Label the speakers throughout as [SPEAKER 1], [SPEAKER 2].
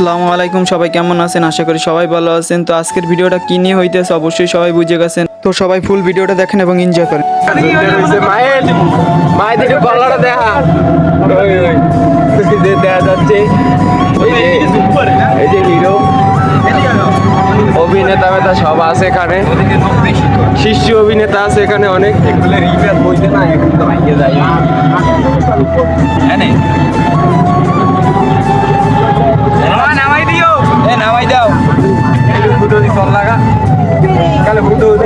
[SPEAKER 1] আসসালামু আলাইকুম সবাই কেমন আছেন আশা করি সবাই ভালো আছেন তো আজকের ভিডিওটা কি নিয়ে হইতেছে অবশ্যই সবাই বুঝে গেছেন তো সবাই ফুল ভিডিওটা দেখেন এবং এনজয় করেন
[SPEAKER 2] দেখা যাচ্ছে অভিনেতা মেতা সব আছে এখানে শিশু অভিনেতা আছে এখানে অনেক না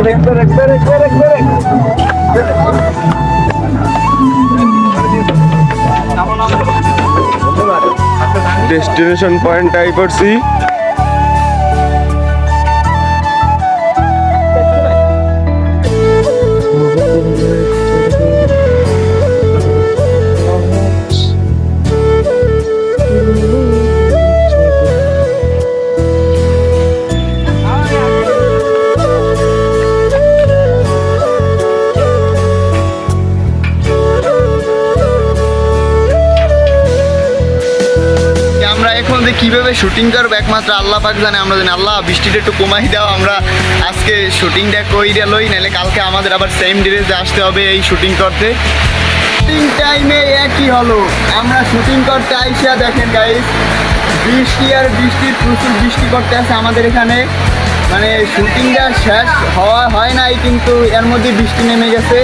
[SPEAKER 2] কালে ফুটো ডেস্টিনেশন পয়েন্ট আই করছি।
[SPEAKER 1] যে কীভাবে শুটিং করব? একমাত্র আল্লাহ পাক জানে, আমরা জানি। আল্লাহ, বৃষ্টিটা একটু কমাই দাও, আমরা আজকে শুটিংটা কইরা লই, নাহলে কালকে আমাদের আবার সেম ড্রেসে আসতে হবে এই শুটিং করতে। শুটিং টাইমে একই হলো। আমরা শুটিং করতে আইসা দেখেন গাইস বৃষ্টি আর বৃষ্টির প্রচুর বৃষ্টি করতে আছে আমাদের এখানে। মানে শুটিংটা শেষ হওয়া হয় নাই, কিন্তু এর মধ্যে বৃষ্টি নেমে গেছে।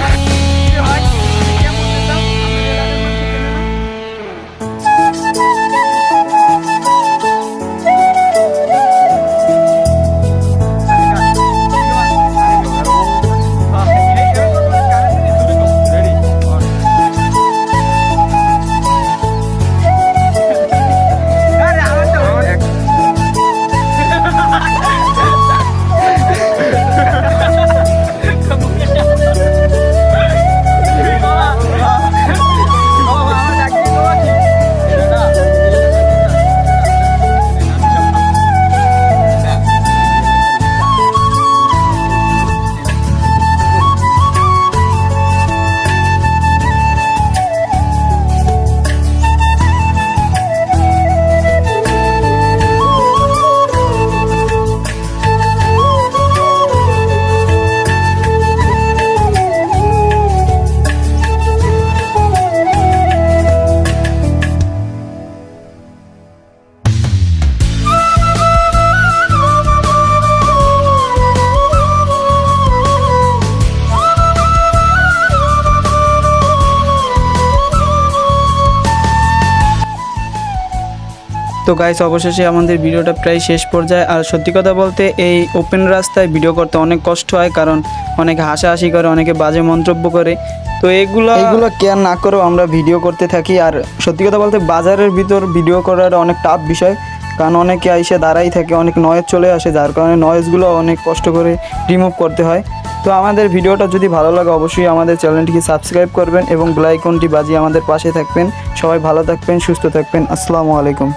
[SPEAKER 1] তো গাইস অবশেষে আমাদের ভিডিওটা প্রায় শেষ পর্যায়ে। আর সত্যি কথা বলতে, এই ওপেন রাস্তায় ভিডিও করতে অনেক কষ্ট হয়, কারণ অনেকে হাসাহাসি করে, অনেকে বাজে মন্তব্য করে। তো এগুলো এগুলো কেয়ার না করেও আমরা ভিডিও করতে থাকি। আর সত্যি কথা বলতে, বাজারের ভিতর ভিডিও করার অনেক টাফ বিষয়। কারণ অনেকে এসে দাঁড়াই থাকে, অনেক নয়েজ চলে আসে, যার কারণে নয়েজগুলো অনেক কষ্ট করে রিমুভ করতে হয়। তো আমাদের ভিডিওটা যদি ভালো লাগে, অবশ্যই আমাদের চ্যানেলটিকে সাবস্ক্রাইব করবেন এবং বেলাইকনটি বাজিয়ে আমাদের পাশে থাকবেন। সবাই ভালো থাকবেন, সুস্থ থাকবেন। আসসালামু আলাইকুম।